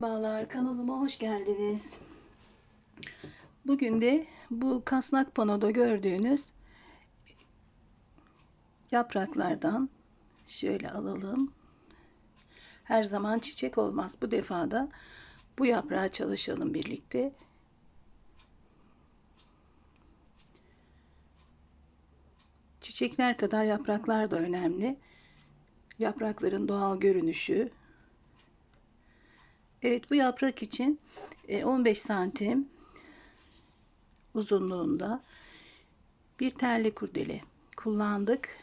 Merhabalar kanalıma hoş geldiniz. Bugün de bu kasnak panoda gördüğünüz yapraklardan şöyle alalım. Her zaman çiçek olmaz. Bu defa da bu yaprağa çalışalım birlikte. Çiçekler kadar yapraklar da önemli. Yaprakların doğal görünüşü, Evet bu yaprak için 15 santim uzunluğunda bir terli kurdele kullandık.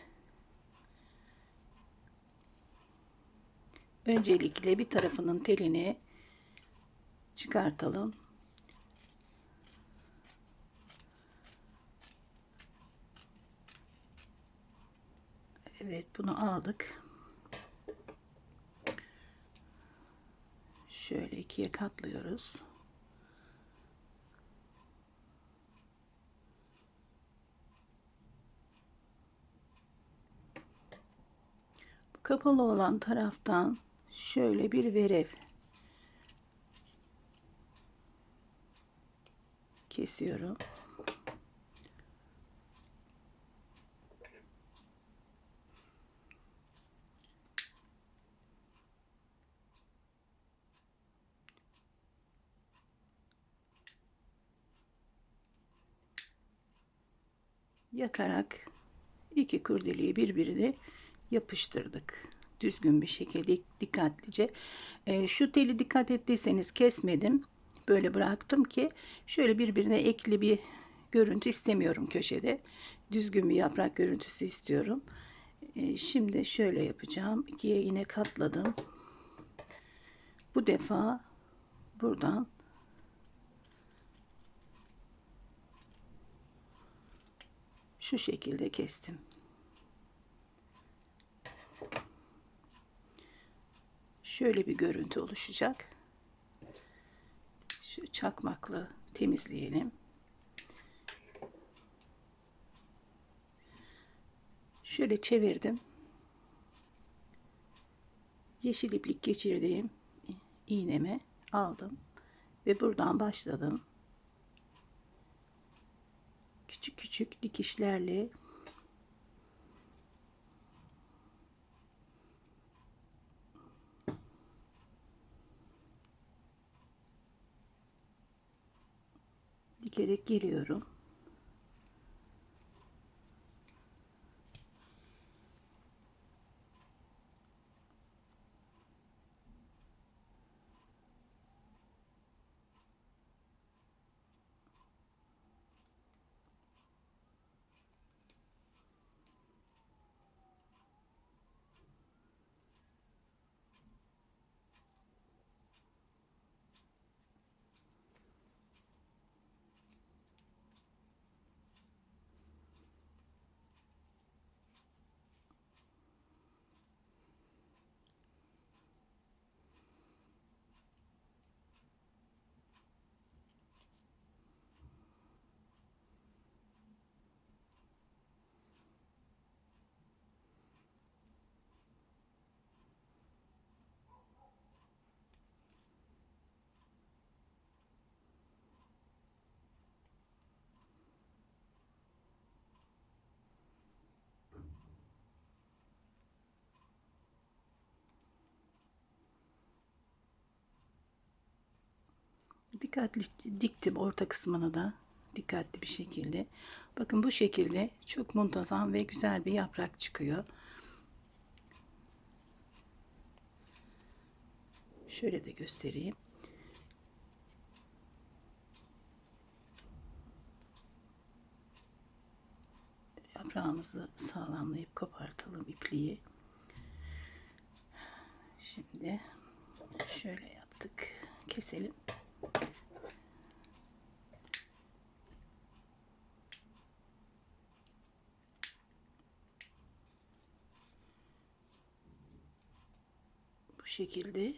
Öncelikle bir tarafının telini çıkartalım. Evet bunu aldık. Şöyle ikiye katlıyoruz. Kapalı olan taraftan şöyle bir verev kesiyorum. Yakarak iki kurdeleyi birbirine yapıştırdık. Düzgün bir şekilde dikkatlice. E, şu teli dikkat ettiyseniz kesmedim. Böyle bıraktım ki şöyle birbirine ekli bir görüntü istemiyorum köşede. Düzgün bir yaprak görüntüsü istiyorum. E, şimdi şöyle yapacağım. İkiye yine katladım. Bu defa buradan şu şekilde kestim. Şöyle bir görüntü oluşacak. Şu çakmakla temizleyelim. Şöyle çevirdim. Yeşil iplik geçirdiğim iğnemi aldım ve buradan başladım. Küçük küçük dikişlerle dikerek geliyorum. Dikkatli diktim orta kısmını da dikkatli bir şekilde. Bakın bu şekilde çok muntazam ve güzel bir yaprak çıkıyor. Şöyle de göstereyim. Yaprağımızı sağlamlayıp kopartalım ipliği. Şimdi şöyle yaptık. Keselim. Bu şekilde.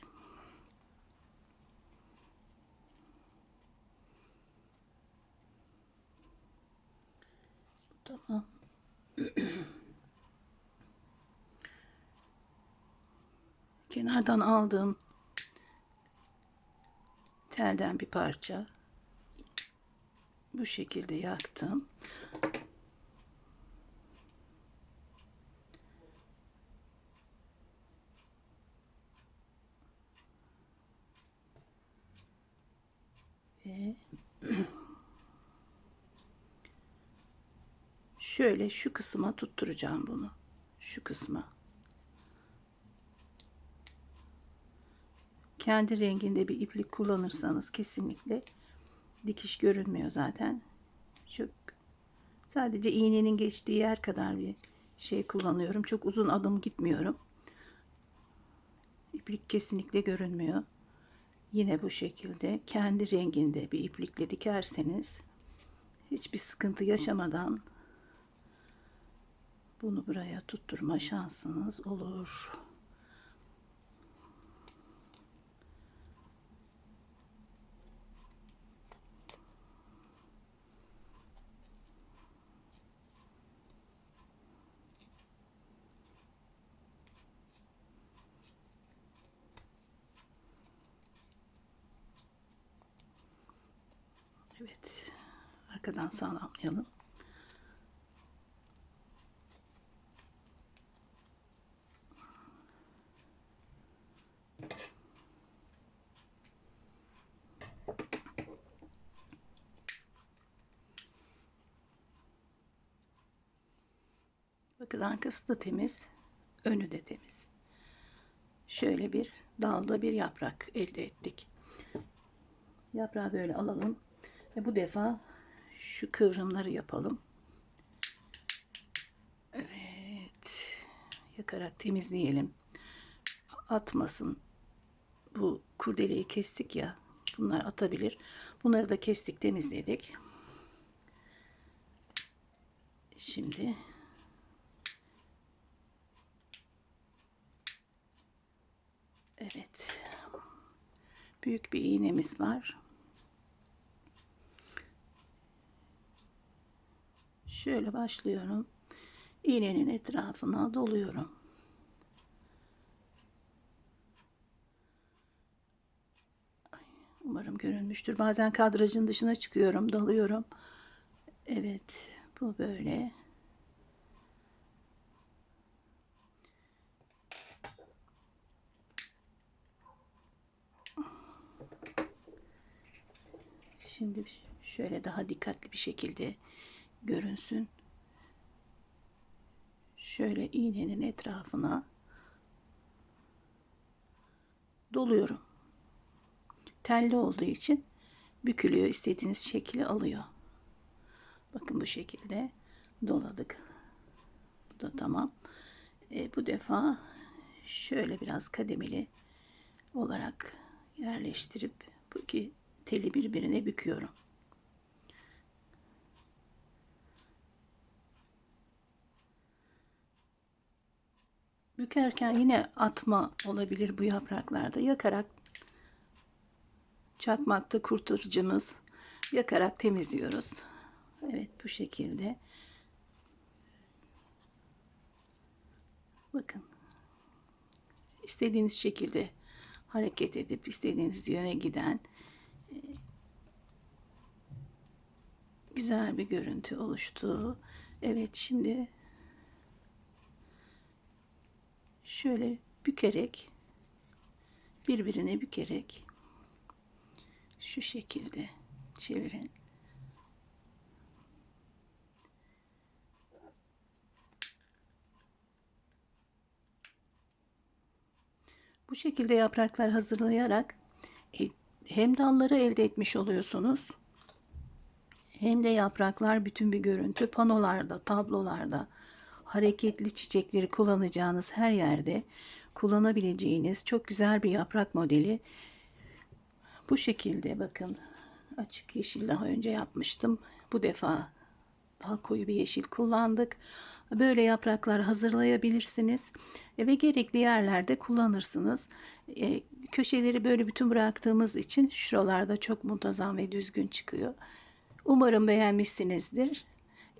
Tamam. Kenardan aldığım telden bir parça. Bu şekilde yaktım. Ve şöyle şu kısma tutturacağım bunu. Şu kısma. Kendi renginde bir iplik kullanırsanız kesinlikle dikiş görünmüyor zaten. Çok sadece iğnenin geçtiği yer kadar bir şey kullanıyorum. Çok uzun adım gitmiyorum. İplik kesinlikle görünmüyor. Yine bu şekilde kendi renginde bir iplikle dikerseniz hiçbir sıkıntı yaşamadan bunu buraya tutturma şansınız olur. Evet. Arkadan sağlamlayalım. Bakın arkası da temiz, önü de temiz. Şöyle bir dalda bir yaprak elde ettik. Yaprağı böyle alalım. Ve bu defa şu kıvrımları yapalım. Evet. Yakarak temizleyelim. Atmasın. Bu kurdeleyi kestik ya. Bunlar atabilir. Bunları da kestik, temizledik. Şimdi Evet. Büyük bir iğnemiz var. Şöyle başlıyorum. İğnenin etrafına doluyorum. Umarım görünmüştür. Bazen kadrajın dışına çıkıyorum, dalıyorum. Evet, bu böyle. Şimdi şöyle daha dikkatli bir şekilde görünsün. Şöyle iğnenin etrafına doluyorum. Telli olduğu için bükülüyor. istediğiniz şekli alıyor. Bakın bu şekilde doladık. Bu da tamam. E, bu defa şöyle biraz kademeli olarak yerleştirip bu iki teli birbirine büküyorum. Bükerken yine atma olabilir bu yapraklarda. Yakarak çakmakta kurtarıcımız yakarak temizliyoruz. Evet bu şekilde. Bakın. istediğiniz şekilde hareket edip istediğiniz yöne giden e, güzel bir görüntü oluştu. Evet şimdi şöyle bükerek birbirine bükerek şu şekilde çevirin. Bu şekilde yapraklar hazırlayarak e, hem dalları elde etmiş oluyorsunuz hem de yapraklar bütün bir görüntü panolarda, tablolarda, hareketli çiçekleri kullanacağınız her yerde kullanabileceğiniz çok güzel bir yaprak modeli. Bu şekilde bakın açık yeşil daha önce yapmıştım. Bu defa daha koyu bir yeşil kullandık. Böyle yapraklar hazırlayabilirsiniz ve gerekli yerlerde kullanırsınız. E, köşeleri böyle bütün bıraktığımız için şuralarda çok muntazam ve düzgün çıkıyor. Umarım beğenmişsinizdir.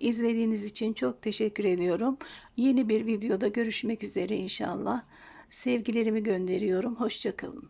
İzlediğiniz için çok teşekkür ediyorum. Yeni bir videoda görüşmek üzere inşallah. Sevgilerimi gönderiyorum. Hoşçakalın.